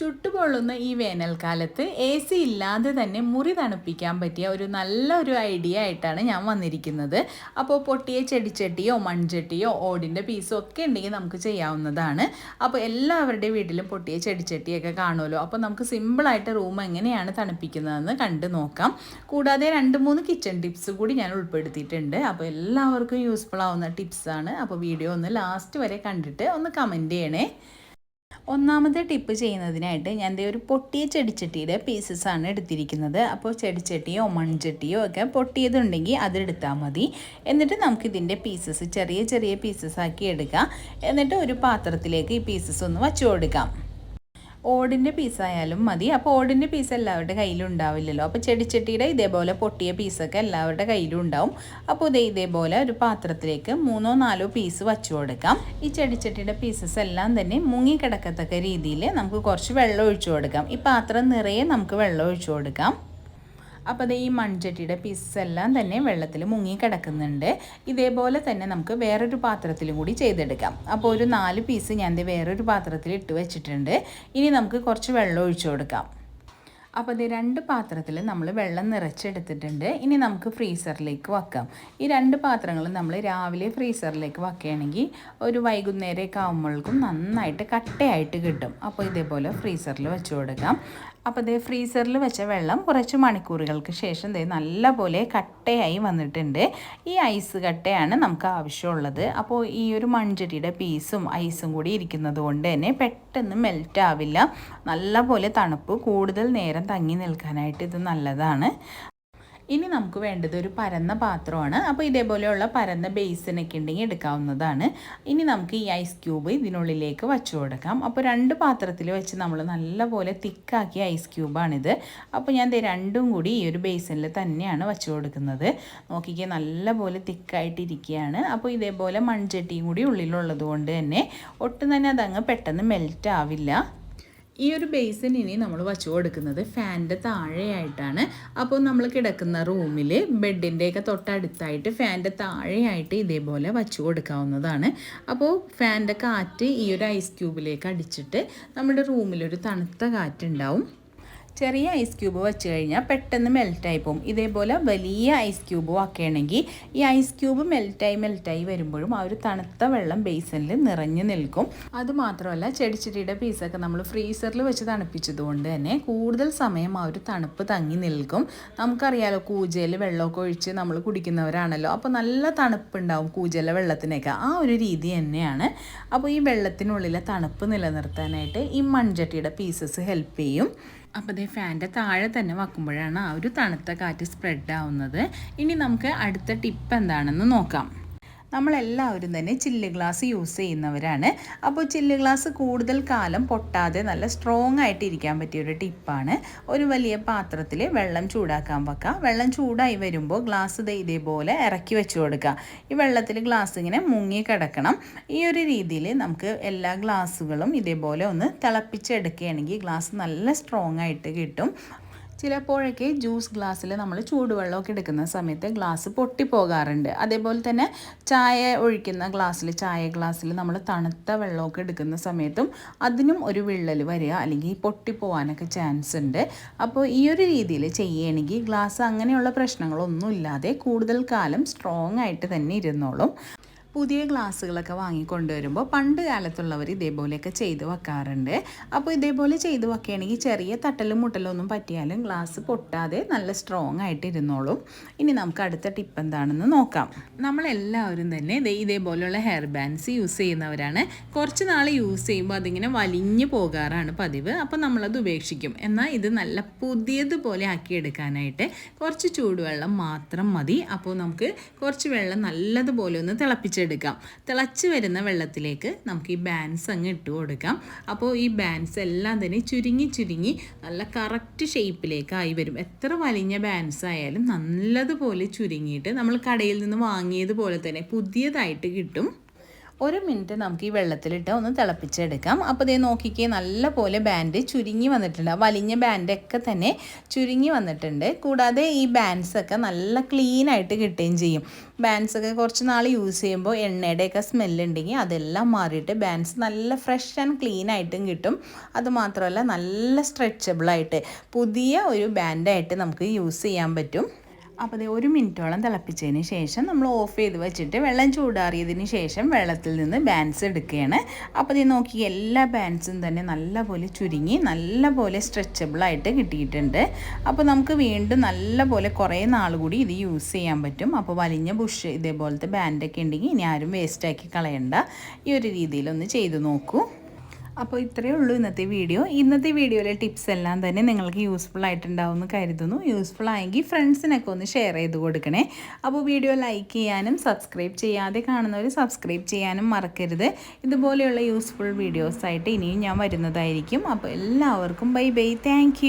ചുട്ടുപൊള്ളുന്ന ഈ വേനൽക്കാലത്ത് എ സി ഇല്ലാതെ തന്നെ മുറി തണുപ്പിക്കാൻ പറ്റിയ ഒരു നല്ലൊരു ഐഡിയ ആയിട്ടാണ് ഞാൻ വന്നിരിക്കുന്നത്. അപ്പോൾ പൊട്ടിയ ചെടിച്ചട്ടിയോ മൺചട്ടിയോ ഓടിന്റെ പീസോ ഒക്കെ ഉണ്ടെങ്കിൽ നമുക്ക് ചെയ്യാവുന്നതാണ്. അപ്പോൾ എല്ലാവരുടെയും വീട്ടിലും പൊട്ടിയ ചെടിച്ചട്ടിയൊക്കെ കാണുമല്ലോ. അപ്പോൾ നമുക്ക് സിമ്പിളായിട്ട് റൂം എങ്ങനെയാണ് തണുപ്പിക്കുന്നതെന്ന് കണ്ടു നോക്കാം. കൂടാതെ രണ്ട് മൂന്ന് കിച്ചൺ ടിപ്സ് കൂടി ഞാൻ ഉൾപ്പെടുത്തിയിട്ടുണ്ട്. അപ്പോൾ എല്ലാവർക്കും യൂസ്ഫുൾ ആവുന്ന ടിപ്സാണ് അപ്പോൾ വീഡിയോ ഒന്ന് ലാസ്റ്റ് വരെ കണ്ടിട്ട് ഒന്ന് കമന്റ് ചെയ്യണേ. ഒന്നാമത്തെ ടിപ്പ് ചെയ്യുന്നതിനായിട്ട് ഞാൻ ദേ ഒരു പൊട്ടിയ ചെടിച്ചട്ടിയുടെ ആണ് എടുത്തിരിക്കുന്നത്. അപ്പോൾ ചെടിച്ചട്ടിയോ മൺചട്ടിയോ ഒക്കെ പൊട്ടിയതുണ്ടെങ്കിൽ അതെടുത്താൽ മതി. എന്നിട്ട് നമുക്കിതിന്റെ പീസസ് ചെറിയ ചെറിയ പീസസ് ആക്കി എടുക്കാം. എന്നിട്ട് ഒരു പാത്രത്തിലേക്ക് ഈ പീസസ് ഒന്ന് വച്ചു കൊടുക്കാം. ഓടിന്റെ പീസായാലും മതി. അപ്പോൾ ഓടിന്റെ പീസ് എല്ലാവരുടെ കയ്യിലും ഉണ്ടാവില്ലല്ലോ. അപ്പോൾ ചെടിച്ചട്ടിയുടെ ഇതേപോലെ പൊട്ടിയ പീസൊക്കെ എല്ലാവരുടെ കയ്യിലും ഉണ്ടാവും. അപ്പോൾ ഇതേ ഇതേപോലെ ഒരു പാത്രത്തിലേക്ക് മൂന്നോ നാലോ പീസ് വച്ചു കൊടുക്കാം. ഈ ചെടിച്ചട്ടിയുടെ പീസസ് എല്ലാം തന്നെ മുങ്ങിക്കിടക്കത്തക്ക രീതിയിൽ നമുക്ക് കുറച്ച് വെള്ളം ഒഴിച്ചു കൊടുക്കാം. ഈ പാത്രം നിറയെ നമുക്ക് വെള്ളം ഒഴിച്ചു കൊടുക്കാം. അപ്പോൾ അത് ഈ മൺചട്ടിയുടെ പീസെല്ലാം തന്നെ വെള്ളത്തിൽ മുങ്ങി കിടക്കുന്നുണ്ട്. ഇതേപോലെ തന്നെ നമുക്ക് വേറൊരു പാത്രത്തിലും കൂടി ചെയ്തെടുക്കാം. അപ്പോൾ ഒരു നാല് പീസ് ഞാൻ ഇത് വേറൊരു പാത്രത്തിൽ ഇട്ട് വെച്ചിട്ടുണ്ട്. ഇനി നമുക്ക് കുറച്ച് വെള്ളം ഒഴിച്ചു കൊടുക്കാം. അപ്പോൾ ഇത് രണ്ട് പാത്രത്തിൽ നമ്മൾ വെള്ളം നിറച്ചെടുത്തിട്ടുണ്ട്. ഇനി നമുക്ക് ഫ്രീസറിലേക്ക് വെക്കാം. ഈ രണ്ട് പാത്രങ്ങളും നമ്മൾ രാവിലെ ഫ്രീസറിലേക്ക് വെക്കുകയാണെങ്കിൽ ഒരു വൈകുന്നേരമൊക്കെ ആകുമ്പോഴേക്കും നന്നായിട്ട് കട്ടയായിട്ട് കിട്ടും. അപ്പോൾ ഇതേപോലെ ഫ്രീസറിൽ വെച്ച് കൊടുക്കാം. അപ്പോൾ ഇതേ ഫ്രീസറിൽ വെച്ച വെള്ളം കുറച്ച് മണിക്കൂറുകൾക്ക് ശേഷം ഇതേ നല്ലപോലെ കട്ടയായി വന്നിട്ടുണ്ട്. ഈ ഐസ് കട്ടയാണ് നമുക്ക് ആവശ്യമുള്ളത്. അപ്പോൾ ഈ ഒരു മൺചട്ടിയുടെ പീസും ഐസും കൂടി ഇരിക്കുന്നത് കൊണ്ട് തന്നെ പെട്ടെന്ന് മെൽറ്റ് ആവില്ല. നല്ലപോലെ തണുപ്പ് കൂടുതൽ നേരം തങ്ങി നിൽക്കാനായിട്ട് ഇത് നല്ലതാണ്. ഇനി നമുക്ക് വേണ്ടത് ഒരു പരന്ന പാത്രമാണ്. അപ്പോൾ ഇതേപോലെയുള്ള പരന്ന ബേസിനൊക്കെ ഉണ്ടെങ്കിൽ എടുക്കാവുന്നതാണ്. ഇനി നമുക്ക് ഈ ഐസ് ക്യൂബ് ഇതിനുള്ളിലേക്ക് വച്ചു കൊടുക്കാം. അപ്പോൾ രണ്ട് പാത്രത്തിൽ വെച്ച് നമ്മൾ നല്ലപോലെ തിക്കാക്കിയ ഐസ് ക്യൂബാണിത് അപ്പോൾ ഞാൻ രണ്ടും കൂടി ഈ ഒരു ബേസിനിൽ തന്നെയാണ് വച്ചു കൊടുക്കുന്നത്. നോക്കിക്കേ നല്ലപോലെ തിക്കായിട്ടിരിക്കുകയാണ് അപ്പോൾ ഇതേപോലെ മൺചട്ടിയും കൂടി ഉള്ളിലുള്ളത് കൊണ്ട് തന്നെ ഒട്ടും തന്നെ അതങ്ങ് പെട്ടെന്ന് മെൽറ്റ് ആവില്ല. ഈ ഒരു ബേസിൻ ഇനി നമ്മൾ വച്ചു കൊടുക്കുന്നത് ഫാനിന്റെ താഴെയായിട്ടാണ്. അപ്പോൾ നമ്മൾ കിടക്കുന്ന റൂമിൽ ബെഡിന്റെയൊക്കെ തൊട്ടടുത്തായിട്ട് ഫാനിന്റെ താഴെയായിട്ട് ഇതേപോലെ വച്ചു കൊടുക്കാവുന്നതാണ്. അപ്പോൾ ഫാനിന്റെ കാറ്റ് ഈ ഒരു ഐസ് ക്യൂബിലേക്ക് അടിച്ചിട്ട് നമ്മുടെ റൂമിലൊരു തണുത്ത കാറ്റുണ്ടാവും ചെറിയ ഐസ് ക്യൂബ് വെച്ച് കഴിഞ്ഞാൽ പെട്ടെന്ന് മെൽറ്റായി പോകും ഇതേപോലെ വലിയ ഐസ് ക്യൂബ് ആക്കുകയാണെങ്കിൽ ഈ ഐസ് ക്യൂബ് മെൽറ്റായി മെൽറ്റായി വരുമ്പോഴും ആ ഒരു തണുത്ത വെള്ളം ബേസനിൽ നിറഞ്ഞു നിൽക്കും. അതുമാത്രമല്ല ചെടിച്ചെടിയുടെ പീസൊക്കെ നമ്മൾ ഫ്രീസറിൽ വെച്ച് തണുപ്പിച്ചതുകൊണ്ട് തന്നെ കൂടുതൽ സമയം ആ ഒരു തണുപ്പ് തങ്ങി നിൽക്കും. നമുക്കറിയാലോ കൂജയിൽ വെള്ളമൊക്കെ ഒഴിച്ച് നമ്മൾ കുടിക്കുന്നവരാണല്ലോ. അപ്പോൾ നല്ല തണുപ്പുണ്ടാവും കൂജയിലെ വെള്ളത്തിനൊക്കെ. ആ ഒരു രീതി തന്നെയാണ്. അപ്പോൾ ഈ വെള്ളത്തിനുള്ളിലെ തണുപ്പ് നിലനിർത്താനായിട്ട് ഈ മൺചട്ടിയുടെ പീസസ് ഹെൽപ്പ് ചെയ്യും. അപ്പോൾ അതേ ഫാന്റെ താഴെ തന്നെ വെക്കുമ്പോഴാണ് ആ ഒരു തണുത്ത കാറ്റ് സ്പ്രെഡ് ആവുന്നത്. ഇനി നമുക്ക് അടുത്ത ടിപ്പ് എന്താണെന്ന് നോക്കാം. നമ്മളെല്ലാവരും തന്നെ ചില്ല് ഗ്ലാസ് യൂസ് ചെയ്യുന്നവരാണ്. അപ്പോൾ ചില്ല് ഗ്ലാസ് കൂടുതൽ കാലം പൊട്ടാതെ നല്ല സ്ട്രോങ് ആയിട്ട് ഇരിക്കാൻ പറ്റിയ ഒരു ടിപ്പാണ്. ഒരു വലിയ പാത്രത്തിൽ വെള്ളം ചൂടാക്കാൻ വെക്കുക വെള്ളം ചൂടായി വരുമ്പോൾ ഗ്ലാസ് ഇത് ഇതേപോലെ ഇറക്കി വെച്ച് കൊടുക്കുക ഈ വെള്ളത്തിൽ ഗ്ലാസ് ഇങ്ങനെ മുങ്ങി കിടക്കണം. ഈ ഒരു രീതിയിൽ നമുക്ക് എല്ലാ ഗ്ലാസ്സുകളും ഇതേപോലെ ഒന്ന് തിളപ്പിച്ചെടുക്കുകയാണെങ്കിൽ ഗ്ലാസ് നല്ല സ്ട്രോങ് ആയിട്ട് കിട്ടും. ചിലപ്പോഴൊക്കെ ജ്യൂസ് ഗ്ലാസ്സിൽ നമ്മൾ ചൂടുവെള്ളമൊക്കെ എടുക്കുന്ന സമയത്ത് ഗ്ലാസ് പൊട്ടിപ്പോകാറുണ്ട്. അതേപോലെ തന്നെ ചായ ഒഴിക്കുന്ന ഗ്ലാസ്സിൽ ചായ ഗ്ലാസ്സിൽ നമ്മൾ തണുത്ത വെള്ളമൊക്കെ എടുക്കുന്ന സമയത്തും അതിനും ഒരു വിള്ളൽ വരിക അല്ലെങ്കിൽ പൊട്ടിപ്പോവാനൊക്കെ ചാൻസ് ഉണ്ട്. അപ്പോൾ ഈ ഒരു രീതിയിൽ ചെയ്യുകയാണെങ്കിൽ ഗ്ലാസ് അങ്ങനെയുള്ള പ്രശ്നങ്ങളൊന്നും ഇല്ലാതെ കൂടുതൽ കാലം സ്ട്രോങ് ആയിട്ട് തന്നെ ഇരുന്നോളും. പുതിയ ഗ്ലാസ്സുകളൊക്കെ വാങ്ങിക്കൊണ്ടുവരുമ്പോൾ പണ്ട് കാലത്തുള്ളവർ ഇതേപോലെയൊക്കെ ചെയ്ത് വെക്കാറുണ്ട്. അപ്പോൾ ഇതേപോലെ ചെയ്ത് വെക്കുകയാണെങ്കിൽ ചെറിയ തട്ടലും മുട്ടലും ഒന്നും പറ്റിയാലും ഗ്ലാസ് പൊട്ടാതെ നല്ല സ്ട്രോങ് ആയിട്ട് ഇരുന്നോളും ഇനി നമുക്ക് അടുത്ത ടിപ്പ് എന്താണെന്ന് നോക്കാം. നമ്മളെല്ലാവരും തന്നെ ഇതേപോലെയുള്ള ഹെയർ ബാൻഡ്സ് യൂസ് ചെയ്യുന്നവരാണ്. കുറച്ച് നാൾ യൂസ് ചെയ്യുമ്പോൾ അതിങ്ങനെ വലിഞ്ഞു പോകാറാണ് പതിവ്. അപ്പോൾ നമ്മളത് ഉപേക്ഷിക്കും. എന്നാൽ ഇത് നല്ല പുതിയതുപോലെ ആക്കിയെടുക്കാനായിട്ട് കുറച്ച് ചൂടുവെള്ളം മാത്രം മതി. അപ്പോൾ നമുക്ക് കുറച്ച് വെള്ളം നല്ലതുപോലെ ഒന്ന് തിളപ്പിച്ചെടുക്കാം. എടുക്കാം. തിളച്ച് വരുന്ന വെള്ളത്തിലേക്ക് നമുക്ക് ഈ ബാൻസ് അങ്ങ് ഇട്ട് കൊടുക്കാം. അപ്പോൾ ഈ ബാൻസ് എല്ലാം തന്നെ ചുരുങ്ങി ചുരുങ്ങി നല്ല കറക്റ്റ് ഷേപ്പിലേക്കായി വരും. എത്ര വലിഞ്ഞ ബാൻസ് ആയാലും നല്ലതുപോലെ ചുരുങ്ങിയിട്ട് നമ്മൾ കടയിൽ നിന്ന് വാങ്ങിയതുപോലെ തന്നെ പുതിയതായിട്ട് കിട്ടും. ഒരു മിനിറ്റ് നമുക്ക് ഈ വെള്ളത്തിലിട്ട് ഒന്ന് തിളപ്പിച്ചെടുക്കാം. അപ്പോൾ ഇതേ നോക്കിക്കേ നല്ല പോലെ ബാൻഡ് ചുരുങ്ങി വന്നിട്ടുണ്ട്. വലിഞ്ഞ ബാൻഡൊക്കെ തന്നെ ചുരുങ്ങി വന്നിട്ടുണ്ട്. കൂടാതെ ഈ ബാൻഡ്സൊക്കെ നല്ല ക്ലീൻ ആയിട്ട് കിട്ടുകയും ചെയ്യും. ബാൻഡ്സൊക്കെ കുറച്ച് നാൾ യൂസ് ചെയ്യുമ്പോൾ എണ്ണയുടെയൊക്കെ സ്മെല്ലുണ്ടെങ്കിൽ അതെല്ലാം മാറിയിട്ട് ബാൻഡ്സ് നല്ല ഫ്രഷ് ആൻഡ് ക്ലീൻ ആയിട്ടും കിട്ടും. അതുമാത്രമല്ല നല്ല സ്ട്രെച്ചബിളായിട്ട് പുതിയ ഒരു ബാൻഡായിട്ട് നമുക്ക് യൂസ് ചെയ്യാൻ പറ്റും. അപ്പോൾ ഇത് ഒരു മിനിറ്റോളം തിളപ്പിച്ചതിന് ശേഷം നമ്മൾ ഓഫ് ചെയ്ത് വെച്ചിട്ട് വെള്ളം ചൂടാറിയതിന് ശേഷം വെള്ളത്തിൽ നിന്ന് ബാൻസ് എടുക്കുകയാണ്. അപ്പോൾ ഇത് നോക്കി എല്ലാ ബാൻസും തന്നെ നല്ലപോലെ ചുരുങ്ങി നല്ലപോലെ സ്ട്രെച്ചബിളായിട്ട് കിട്ടിയിട്ടുണ്ട്. അപ്പോൾ നമുക്ക് വീണ്ടും നല്ലപോലെ കുറേ നാൾ കൂടി ഇത് യൂസ് ചെയ്യാൻ പറ്റും. അപ്പോൾ വലിഞ്ഞ ബുഷ് ഇതേപോലത്തെ ബാൻഡൊക്കെ ഉണ്ടെങ്കിൽ ഇനി ആരും വേസ്റ്റാക്കി കളയണ്ട. ഈ ഒരു രീതിയിലൊന്ന് ചെയ്ത് നോക്കൂ. അപ്പോൾ ഇത്രയേ ഉള്ളൂ ഇന്നത്തെ വീഡിയോ. ഇന്നത്തെ വീഡിയോയിലെ ടിപ്സ് എല്ലാം തന്നെ നിങ്ങൾക്ക് യൂസ്ഫുൾ ആയിട്ടുണ്ടാവും എന്ന് കരുതുന്നു. യൂസ്ഫുൾ ആയെങ്കിൽ ഫ്രണ്ട്സിനൊക്കെ ഒന്ന് ഷെയർ ചെയ്ത് കൊടുക്കണേ. അപ്പോൾ വീഡിയോ ലൈക്ക് ചെയ്യാനും സബ്സ്ക്രൈബ് ചെയ്യാതെ കാണുന്നവർ സബ്സ്ക്രൈബ് ചെയ്യാനും മറക്കരുത്. ഇതുപോലെയുള്ള യൂസ്ഫുൾ വീഡിയോസായിട്ട് ഇനിയും ഞാൻ വരുന്നതായിരിക്കും. അപ്പോൾ എല്ലാവർക്കും ബൈ ബൈ താങ്ക്